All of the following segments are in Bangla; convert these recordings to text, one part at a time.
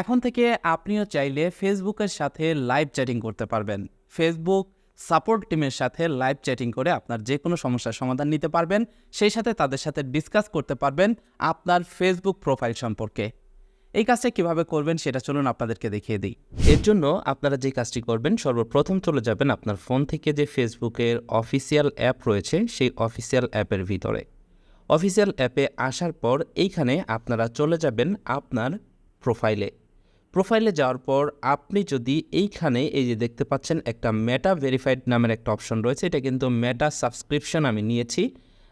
এখন থেকে আপনিও চাইলে ফেসবুকের সাথে লাইভ চ্যাটিং করতে পারবেন। ফেসবুক সাপোর্ট টিমের সাথে লাইভ চ্যাটিং করে আপনার যে কোনো সমস্যার সমাধান নিতে পারবেন। সেই সাথে তাদের সাথে ডিসকাস করতে পারবেন আপনার ফেসবুক প্রোফাইল সম্পর্কে। এই কাজটা কীভাবে করবেন সেটা চলুন আপনাদেরকে দেখিয়ে দিই। এর জন্য আপনারা যে কাজটি করবেন, সর্বপ্রথম চলে যাবেন আপনার ফোন থেকে যে ফেসবুকের অফিসিয়াল অ্যাপ রয়েছে, সেই অফিসিয়াল অ্যাপের ভিতরে। অফিসিয়াল অ্যাপে আসার পর এইখানে আপনারা চলে যাবেন আপনার প্রোফাইলে প্রোফাইলে যাওয়ার পর আপনি যদি এইখানে এই যে দেখতে পাচ্ছেন একটা মেটা ভেরিফাইড নামের একটা অপশন রয়েছে, এটা কিন্তু মেটা সাবস্ক্রিপশন আমি নিয়েছি,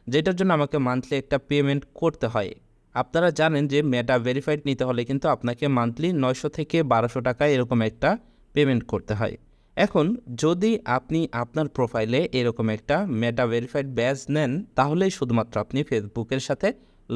যেটার জন্য আমাকে মান্থলি একটা পেমেন্ট করতে হয়। আপনারা জানেন যে মেটা ভেরিফাইড নিতে হলে কিন্তু আপনাকে মান্থলি নয়শো থেকে বারোশো টাকা এরকম একটা পেমেন্ট করতে হয়। এখন যদি আপনি আপনার প্রোফাইলে এরকম একটা মেটা ভেরিফাইড ব্যাজ নেন, তাহলেই শুধুমাত্র আপনি ফেসবুকের সাথে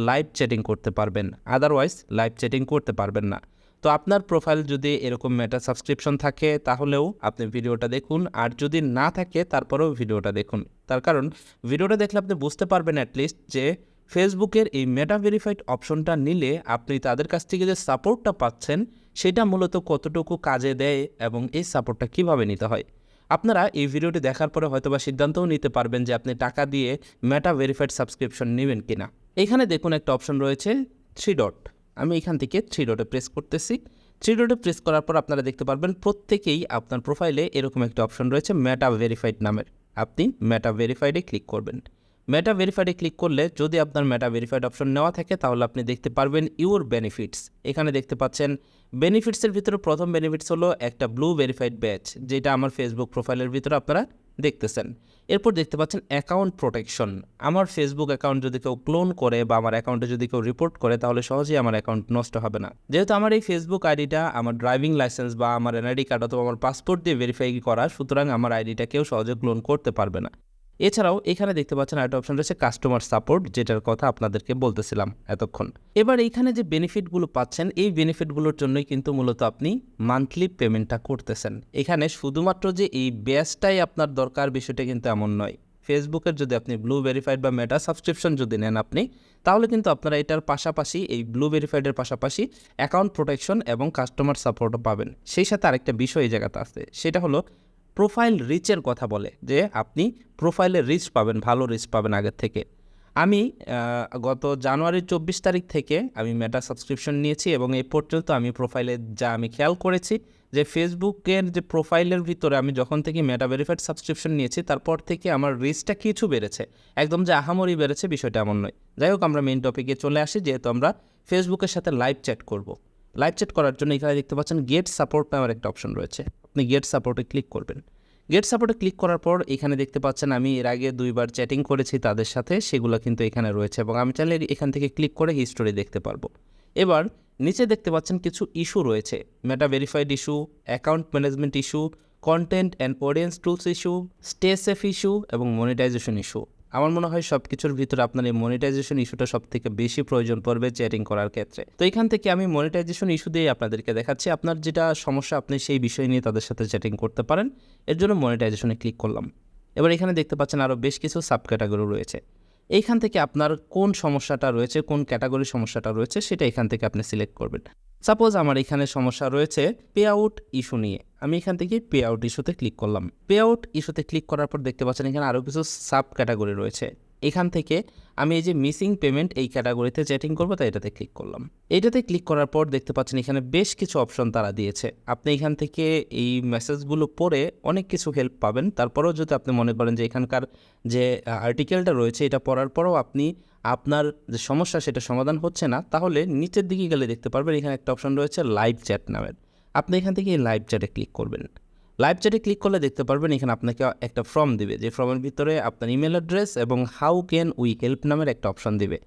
লাইভ চ্যাটিং করতে পারবেন। আদারওয়াইজ লাইভ চ্যাটিং করতে পারবেন না। তো আপনার প্রোফাইল যদি এরকম মেটা সাবস্ক্রিপশন থাকে, তাহলেও আপনি ভিডিওটা দেখুন। আর যদি না থাকে, তারপরেও ভিডিওটা দেখুন। তার কারণ, ভিডিওটা দেখলে আপনি বুঝতে পারবেন অ্যাটলিস্ট যে ফেসবুকের এই মেটা ভেরিফাইড অপশনটা নিলে আপনি তাদের কাছ থেকে যে সাপোর্টটা পাচ্ছেন, সেটা মূলত কতটুকু কাজে দেয় এবং এই সাপোর্টটা কীভাবে নিতে হয়। আপনারা এই ভিডিওটি দেখার পরে হয়তোবা সিদ্ধান্তও নিতে পারবেন যে আপনি টাকা দিয়ে মেটা ভেরিফাইড সাবস্ক্রিপশন নেবেন কিনা। এখানে দেখুন একটা অপশন রয়েছে থ্রি ডট আমি এখান থেকে থ্রি ডটে প্রেস করতেছি। থ্রি ডটে প্রেস করার পর আপনারা দেখতে পারবেন প্রত্যেকেই আপনার প্রোফাইলে এরকম একটা অপশন রয়েছে মেটা ভেরিফাইড নামের। আপনি মেটা ভেরিফাইডে ক্লিক করবেন। মেটা ভেরিফাইডে ক্লিক করলে যদি আপনার মেটা ভেরিফাইড অপশন নেওয়া থাকে, তাহলে আপনি দেখতে পারবেন ইউর বেনিফিটস এখানে দেখতে পাচ্ছেন বেনিফিটসের ভিতরে প্রথম বেনিফিটস হলো একটা ব্লু ভেরিফাইড ব্যাচ যেটা আমার ফেসবুক প্রোফাইলের ভিতরে আপনারা দেখতেছেন। এরপর দেখতে পাচ্ছেন অ্যাকাউন্ট প্রোটেকশন আমার ফেসবুক অ্যাকাউন্ট যদি কেউ ক্লোন করে বা আমার অ্যাকাউন্টে যদি কেউ রিপোর্ট করে, তাহলে সহজেই আমার অ্যাকাউন্ট নষ্ট হবে না। যেহেতু আমার এই ফেসবুক আইডিটা আমার ড্রাইভিং লাইসেন্স বা আমার এনআইডি কার্ড অথবা আমার পাসপোর্ট দিয়ে ভেরিফাই করা, সুতরাং আমার আইডিটা কেউ সহজে ক্লোন করতে পারবে না। এছাড়াও এখানে দেখতে পাচ্ছেন আরেকটা অপশন রয়েছে কাস্টমার সাপোর্ট যেটার কথা আপনাদেরকে বলতেছিলাম এতক্ষণ। এবার এইখানে যে বেনিফিটগুলো পাচ্ছেন, এই বেনিফিটগুলোর জন্যই কিন্তু মূলত আপনি মান্থলি পেমেন্টটা করতেছেন। এখানে শুধুমাত্র যে এই ব্যাচটাই আপনার দরকার বিষয়টা কিন্তু এমন নয়। ফেসবুকের যদি আপনি ব্লু ভেরিফাইড বা মেটা সাবস্ক্রিপশন যদি নেন আপনি, তাহলে কিন্তু আপনারা এটার পাশাপাশি, এই ব্লু ভেরিফাইডের পাশাপাশি অ্যাকাউন্ট প্রোটেকশন এবং কাস্টমার সাপোর্টও পাবেন। সেই সাথে আরেকটা বিষয় এই জায়গাতে আছে, সেটা হলো প্রোফাইল রিচের কথা বলে যে আপনি প্রোফাইলে রিচ পাবেন, ভালো রিচ পাবেন আগের থেকে। আমি গত জানুয়ারির চব্বিশ তারিখ থেকে আমি মেটা সাবস্ক্রিপশন নিয়েছি এবং এই পর্যন্ত আমি প্রোফাইলে যা আমি খেয়াল করেছি যে ফেসবুকের যে প্রোফাইলের ভিতরে আমি যখন থেকে মেটা ভেরিফাইড সাবস্ক্রিপশন নিয়েছি, তারপর থেকে আমার রিচটা কিছু বেড়েছে। একদম যে আহামরি বেড়েছে বিষয়টা এমন নয়। যাই হোক, আমরা মেন টপিকে চলে আসি, যেহেতু আমরা ফেসবুকের সাথে লাইভ চ্যাট করব। লাইভ চ্যাট করার জন্য এখানে দেখতে পাচ্ছেন গেট সাপোর্ট নামের একটা অপশন রয়েছে। আপনি গেট সাপোর্টে ক্লিক করবেন। গেট সাপোর্টে ক্লিক করার পর এখানে দেখতে পাচ্ছেন আমি এর আগে দুইবার চ্যাটিং করেছি তাদের সাথে, সেগুলো কিন্তু এখানে রয়েছে এবং আমি চাইলে এখান থেকে ক্লিক করে হিস্টোরি দেখতে পারব। এবার নিচে দেখতে পাচ্ছেন কিছু ইস্যু রয়েছে। Meta verified issue account management issue content and audience tools issue stay safe issue এবং মনিটাইজেশন ইস্যু আমার মনে হয় সব কিছুর ভিতরে আপনার এই মনিটাইজেশন ইস্যুটা সব থেকে বেশি প্রয়োজন পড়বে চ্যাটিং করার ক্ষেত্রে। তো এখান থেকে আমি মনিটাইজেশন ইস্যু দিয়ে আপনাদেরকে দেখাচ্ছি, আপনার যেটা সমস্যা আপনি সেই বিষয় নিয়ে তাদের সাথে চ্যাটিং করতে পারেন। এর জন্য মনিটাইজেশনে ক্লিক করলাম। এবার এখানে দেখতে পাচ্ছেন আরও বেশ কিছু সাব ক্যাটাগরি রয়েছে। এইখান থেকে আপনার কোন সমস্যাটা রয়েছে, কোন ক্যাটাগরি সমস্যাটা রয়েছে, সেটা এখান থেকে আপনি সিলেক্ট করবেন। সাপোজ আমার এখানে সমস্যা রয়েছে পে আউট ইস্যু নিয়ে। আমি এখান থেকে পে আউট ইস্যুতে ক্লিক করলাম। পে আউট ইস্যুতে ক্লিক করার পর দেখতে পাচ্ছেন এখানে আরও কিছু সাব ক্যাটাগরি রয়েছে। এখান থেকে আমি এই যে মিসিং পেমেন্ট এই ক্যাটাগরিতে চ্যাটিং করব, তাই এটাতে ক্লিক করলাম। এইটাতে ক্লিক করার পর দেখতে পাচ্ছেন এখানে বেশ কিছু অপশন তারা দিয়েছে। আপনি এখান থেকে এই মেসেজগুলো পড়ে অনেক কিছু হেল্প পাবেন। তারপরেও যদি আপনি মনে করেন যে এখানকার যে আর্টিকেলটা রয়েছে, এটা পড়ার পরেও আপনি আপনার যে সমস্যা সেটা সমাধান হচ্ছে না, তাহলে নিচের দিকে গেলে দেখতে পারবেন এখানে একটা অপশন রয়েছে লাইভ চ্যাট নামের। আপনি এখান থেকে এই লাইভ চ্যাটে ক্লিক করবেন। লাইভ চ্যাটে ক্লিক করলে দেখতে পারবেন এখানে আপনাকে একটা ফর্ম দিবে। যে ফর্মের ভিতরে আপনার ইমেল অ্যাড্রেস এবং হাউ ক্যান উই হেল্প নামের একটা অপশন দিবে।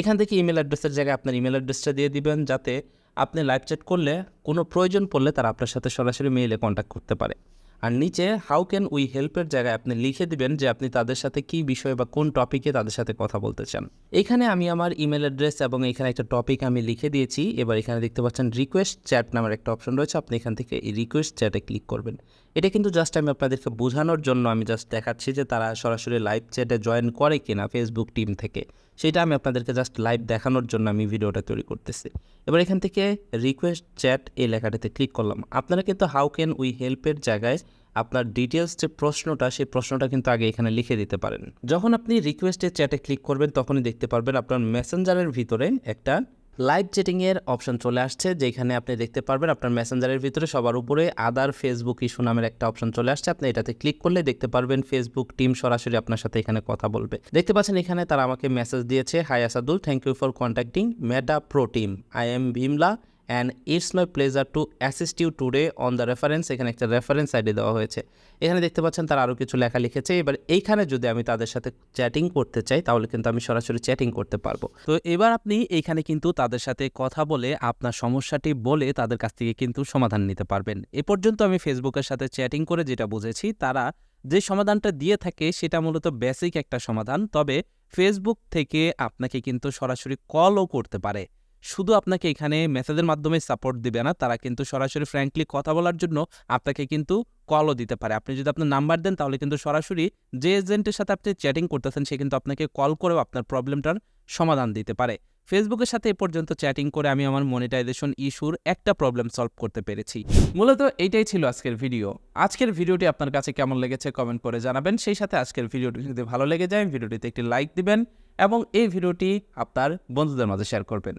এখান থেকে ইমেল অ্যাড্রেসের জায়গায় আপনার ইমেল অ্যাড্রেসটা দিয়ে দিবেন যাতে আপনি লাইভ চ্যাট করলে কোনো প্রয়োজন পড়লে তারা আপনার সাথে সরাসরি মেইলে কন্ট্যাক্ট করতে পারে। আর নিচে হাউ ক্যান উই হেল্পের জায়গায় আপনি লিখে দিবেন যে আপনি তাদের সাথে কী বিষয় বা কোন টপিকে তাদের সাথে কথা বলতে চান। এখানে আমি আমার ইমেল অ্যাড্রেস এবং এখানে একটা টপিক আমি লিখে দিয়েছি। এবার এখানে দেখতে পাচ্ছেন রিকোয়েস্ট চ্যাট নামের একটা অপশন রয়েছে। আপনি এখান থেকে এই রিকোয়েস্ট চ্যাটে ক্লিক করবেন। এটা কিন্তু জাস্ট আমি আপনাদেরকে বোঝানোর জন্য আমি জাস্ট দেখাচ্ছি যে তারা সরাসরি লাইভ চ্যাটে জয়েন করে কিনা ফেসবুক টিম থেকে। সেটা আমি আপনাদেরকে জাস্ট লাইভ দেখানোর জন্য আমি ভিডিওটা তৈরি করতেছি। এবার এখান থেকে রিকোয়েস্ট চ্যাট এই লেখাটাতে ক্লিক করলাম। আপনারা কিন্তু হাউ ক্যান উই হেল্পের জায়গায় আপনার ডিটেলস যে প্রশ্নটা, সেই প্রশ্নটা কিন্তু আগে এখানে লিখে দিতে পারেন। যখন আপনি রিকোয়েস্টের চ্যাটে ক্লিক করবেন, তখনই দেখতে পারবেন আপনার মেসেঞ্জারের ভিতরে একটা লাইভ চ্যাটিংয়ের অপশন চলে আসছে, যেখানে আপনি দেখতে পারবেন আপনার মেসেঞ্জারের ভিতরে সবার উপরে আদার ফেসবুক ইস্যু নামের একটা অপশন চলে আসছে। আপনি এটাতে ক্লিক করলে দেখতে পারবেন ফেসবুক টিম সরাসরি আপনার সাথে এখানে কথা বলবে। দেখতে পাচ্ছেন এখানে তারা আমাকে মেসেজ দিয়েছে, hi Asadul thank you for contacting Meta pro team I am Vimla and it's my pleasure to assist you today on the reference. এখানে একটা রেফারেন্স আইডি দেওয়া হয়েছে। এখানে দেখতে পাচ্ছেন তারা আরও কিছু লেখা লিখেছে। এবার এইখানে যদি আমি তাদের সাথে চ্যাটিং করতে চাই, তাহলে কিন্তু আমি সরাসরি চ্যাটিং করতে পারব। তো এবার আপনি এইখানে কিন্তু তাদের সাথে কথা বলে আপনার সমস্যাটি বলে তাদের কাছ থেকে কিন্তু সমাধান নিতে পারবেন। এ পর্যন্ত আমি ফেসবুকের সাথে চ্যাটিং করে যেটা বুঝেছি, তারা যে সমাধানটা দিয়ে থাকে সেটা মূলত বেসিক একটা সমাধান। তবে ফেসবুক থেকে আপনাকে কিন্তু সরাসরি কলও করতে পারে। শুধু আপনাকে এখানে মেসেজের মাধ্যমে সাপোর্ট দিবে না, তারা কিন্তু সরাসরি ফ্র্যাঙ্কলি কথা বলার জন্য আপনাকে কিন্তু কলও দিতে পারে। আপনি যদি আপনার নাম্বার দেন, তাহলে কিন্তু সরাসরি যে এজেন্টের সাথে আপনি চ্যাটিং করতেছেন, সে কিন্তু আপনাকে কল করেও আপনার প্রবলেমটার সমাধান দিতে পারে। ফেসবুকের সাথে এ পর্যন্ত চ্যাটিং করে আমি আমার মনিটাইজেশন ইস্যুর একটা প্রবলেম সলভ করতে পেরেছি। মূলত এইটাই ছিল আজকের ভিডিও আজকের ভিডিওটি আপনার কাছে কেমন লেগেছে কমেন্ট করে জানাবেন। সেই সাথে আজকের ভিডিওটি যদি ভালো লেগে যায় ভিডিওটিতে একটি লাইক দিবেন এবং এই ভিডিওটি আপনার বন্ধুদের মাঝে শেয়ার করবেন।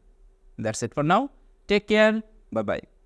That's it for now. Take care. Bye bye.